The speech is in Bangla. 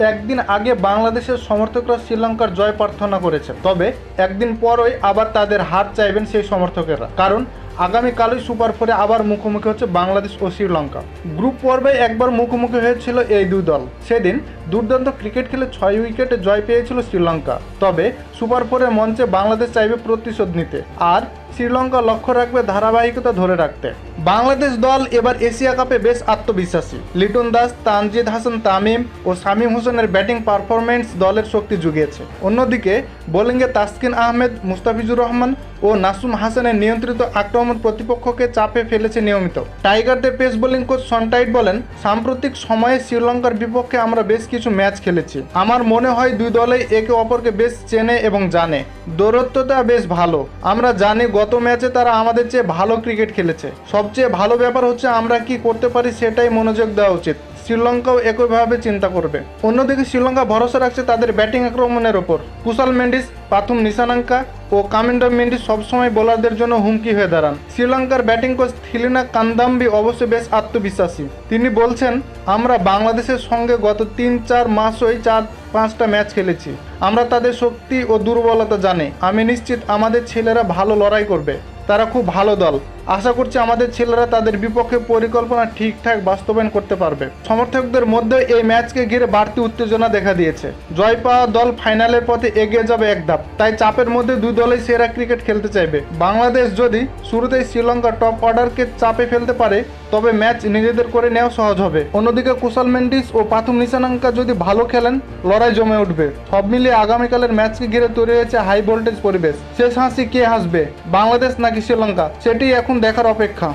একদিন আগে বাংলাদেশের সমর্থকরা শ্রীলঙ্কার জয় প্রার্থনা করেছে। তবে একদিন পরই আবার তাদের হার চাইবেন সেই সমর্থকেরা। কারণ আগামীকালই সুপার ফোরে আবার মুখোমুখি হচ্ছে বাংলাদেশ ও শ্রীলঙ্কা। গ্রুপ পর্বে একবার মুখোমুখি হয়েছিল এই দুই দল। সেদিন দুর্দান্ত ক্রিকেট খেলে ছয় উইকেটে জয় পেয়েছিল শ্রীলঙ্কা। তবে সুপার ফোরের মঞ্চে বাংলাদেশ চাইবে প্রতিশোধ নিতে আর শ্রীলঙ্কা লক্ষ্য রাখবে ধারাবাহিকতা ধরে রাখতে। বাংলাদেশ দল এবার এশিয়া কাপে বেশ আত্মবিশ্বাসী। লিটন দাস, তানজিদ হাসান তামিম ও শামীম হোসেনের ব্যাটিং পারফরমেন্স দলের শক্তি জুগিয়েছে। অন্যদিকে বোলিংয়ে তাসকিন আহমেদ, মুস্তাফিজুর রহমান ও নাসুম হাসানের নিয়ন্ত্রিত আক্রমণ প্রতিপক্ষকে চাপে ফেলেছে নিয়মিত। টাইগারদের পেস বোলিং কোচ সনটাইট বলেন, সাম্প্রতিক সময়ে শ্রীলঙ্কার বিপক্ষে আমরা বেশ কিছু ম্যাচ খেলেছি। আমার মনে হয় দুই দলেই একে অপরকে বেশ চেনে এবং জানে। দৌরত্বটা বেশ ভালো। আমরা জানি গত ম্যাচে তারা আমাদের চেয়ে ভালো ক্রিকেট খেলেছে। সবচেয়ে ভালো ব্যাপার হচ্ছে আমরা কি করতে পারি সেটাই মনোযোগ দেওয়া উচিত। শ্রীলঙ্কাও একইভাবে চিন্তা করবে। অন্যদিকে শ্রীলঙ্কা ভরসা রাখছে তাদের ব্যাটিং আক্রমণের ওপর। কুশাল মেন্ডিস, পাথুম নিশানাঙ্কা ও কামিন্ডা মেন্ডিস সবসময় বোলারদের জন্য হুমকি হয়ে দাঁড়ান। শ্রীলঙ্কার ব্যাটিং কোচ থিলিনা কান্দাম্বি অবশ্য বেশ আত্মবিশ্বাসী। তিনি বলছেন, আমরা বাংলাদেশের সঙ্গে গত তিন, চার মাস ওই চার, পাঁচটা ম্যাচ খেলেছি। আমরা তাদের শক্তি ও দুর্বলতা জানি। আমি নিশ্চিত আমাদের ছেলেরা ভালো লড়াই করবে। তারা খুব ভালো দল। আশা করছি আমাদের ছেলেরা তাদের বিপক্ষে পরিকল্পনা ঠিকঠাক বাস্তবায়ন করতে পারবে। সমর্থকদের মধ্যে এই ম্যাচকে ঘিরে বাড়তি উত্তেজনা দেখা দিয়েছে। জয় পাওয়া দল ফাইনালের পথে এগিয়ে যাবে এক ধাপ। তাই চাপের মধ্যে দুই দলই সেরা ক্রিকেট খেলতে চাইবে। বাংলাদেশ যদি শুরুতেই শ্রীলঙ্কা টপ অর্ডারকে চাপে ফেলতে পারে, তবে ম্যাচ নিজেদের করে নেওয়া সহজ হবে। অন্যদিকে কুশল মেন্ডিস ও পাথুম নিশানাঙ্কা যদি ভালো খেলেন, লড়াই জমে উঠবে। সব মিলিয়ে আগামীকালের ম্যাচকে ঘিরে তৈরি হয়েছে হাই ভোল্টেজ পরিবেশ। শেষ হাসি কে হাসবে? বাংলাদেশ নাকি শ্রীলঙ্কা? সেটি এখন দেখার অপেক্ষা।